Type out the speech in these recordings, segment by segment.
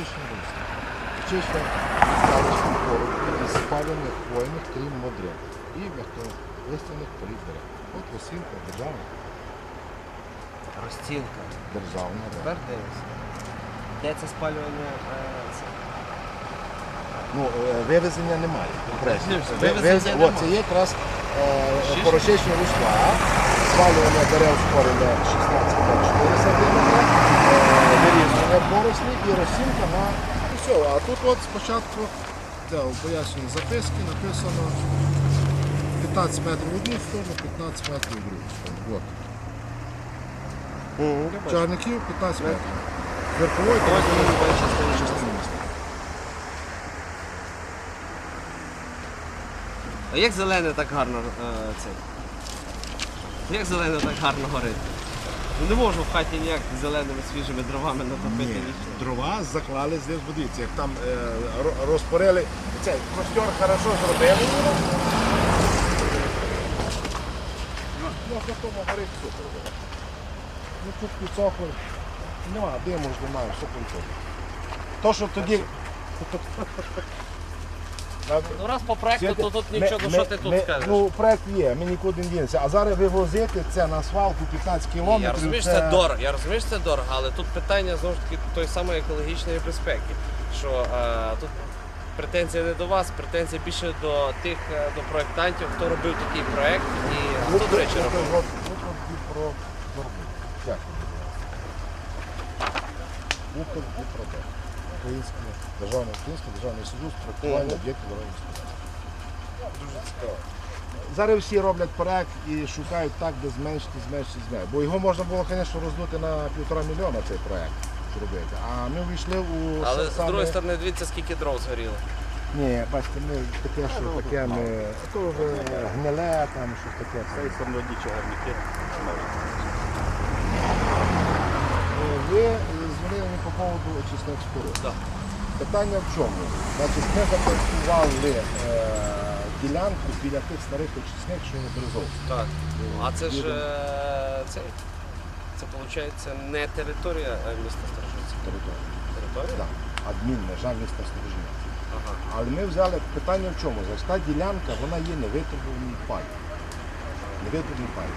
листя. Очищення ставочних пород із спалення хвойних, крім модрин. І листяних полів дерев. От осінка державна, Розцінка. державна. да. Тепер дивимося. Де це спалювання? е. Ну, е, вивезення немає. Вивезення вивез- це є якраз е, порошечні русла, звалювання дерев скорене 16,4 і розсінка на все. А тут от спочатку де, у поясненні записки написано 15 метрів в одну сторону, 15 метрів в другу сторону. От. Чарників 15 метрів. Верхової та Ось нижньої він частини. А як зелене так гарно е, цей? Як зелене так гарно горить? Ну не можу в хаті ніяк зеленими свіжими дровами натопити Ні, нічого. дрова заклали здесь, подивіться, як там е, ро- розпорили. Цей костер хорошо зробили. Можна в тому горить супер. Ну тут підсохло. Нема, диму ж немає, все культурно. То, що тоді. Ну раз по проекту, то тут нічого, ну що ти тут скажеш? Ну, проект є, ми нікуди не дінемося. А зараз вивозити це на свалку 15 кілометрів. я розумію, що це дорого, я розумію, що це дорого, але тут питання знову ж таки тої самої екологічної безпеки. Що е, тут претензія не до вас, претензія більше до тих е, до проєктантів, хто робив такий проєкт і Ну, хто, до речі, робив. Дніпро Дорбу. Дякую. Укр Дніпродор. Український державний український державний союз проектування об'єктів дорожнього. Дуже цікаво. Зараз всі роблять проект і шукають так, де зменшити, зменшити, зменшити. Бо його можна було, звісно, роздути на півтора мільйона цей проект зробити. А ми ввійшли у Але з саме- другої сторони, дивіться, скільки дров згоріло. Ні, бачите, ми таке, що таке ми. То вже гниле, там щось таке. Це Е, Ви дзвонили мені по поводу очисних споруд. Так. Питання в чому? Значить, ми запроектували е, ділянку біля тих старих очисних, що не Березовських. Так. А це ж е, це, це виходить не територія е, міста Сторожинців. Територія. Територія? Так. Адмін, межа міста Сторожинець. Ага. Але ми взяли питання в чому? Значить, та ділянка, вона є невитребуваний пай. Невитребуваний пай.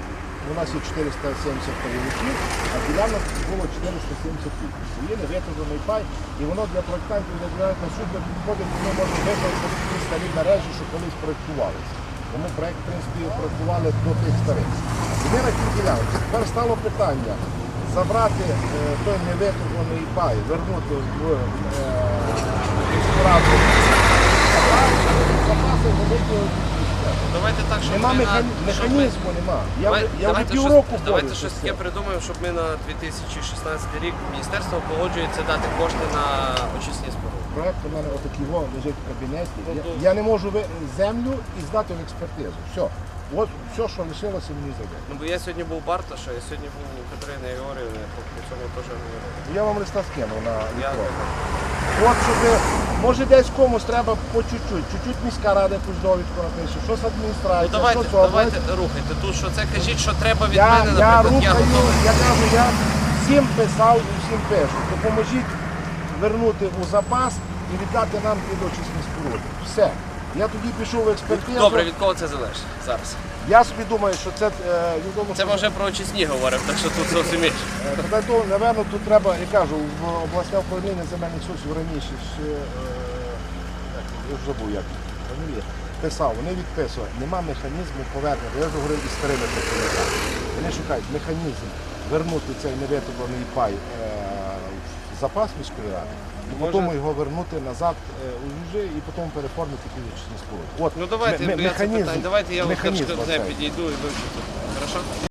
У нас є 470 пайовиків, а ділянок було 478. Є невитребуваний пай, і воно для проєктантів, для супер підходить, воно може використати ті старі мережі, що колись проєктувалися. Тому проєкт, в принципі, проєктували до тих старих. Ми на тій ділянці. Тепер стало питання забрати е, той невитребуваний пай, вернути в е, міську раду запаси великої Давайте так, щоб Нема ми на, щоб ми- механізму, нема. Я, Давай- вже- я вже давайте півроку щось, давайте щось таке придумаємо, щоб ми на 2016 рік міністерство погоджується дати кошти на очисні споруди. Проект у мене отакий во лежить в кабінеті. Я, Тобто- я не можу ви- землю і здати в експертизу. Все. От все, що лишилося, мені зайде. Ну бо я сьогодні був Барташа, я сьогодні був у Катерини Ігорівни, по цьому теж говорив. Я вам листа скинув на Я вікно. От щоб може десь комусь треба по чуть-чуть. Чуть-чуть міська рада якусь довідку напише, що з Ну давайте, що області. давайте рухайте. Тут що це кажіть, що треба від Я, мене, я наприклад, я рухаю, готовий. я кажу, я всім писав і всім пишу. Допоможіть вернути у запас і віддати нам підочисні споруди. Все. Я тоді пішов в експертизу. Добре, від кого це залежить зараз? Я собі думаю, що це е, відомо. Це ми вже про очисні говоримо, так що тут зовсім інше. Е, напевно, тут треба, я кажу, в обласне управління земельних ресурсів раніше ще, е, як, я вже забув як, фамілія, писав, вони відписують, нема механізму повернення. Я вже говорив із старими працівниками. Вони шукають механізм вернути цей невитребуваний пай е, запас міської ради, і Може- потім його вернути назад е, у южі і потім переформити фізичні споруди. От Ну давайте, м- ме- я це питання. Давайте я механізм підійду і вивчу. Хорошо?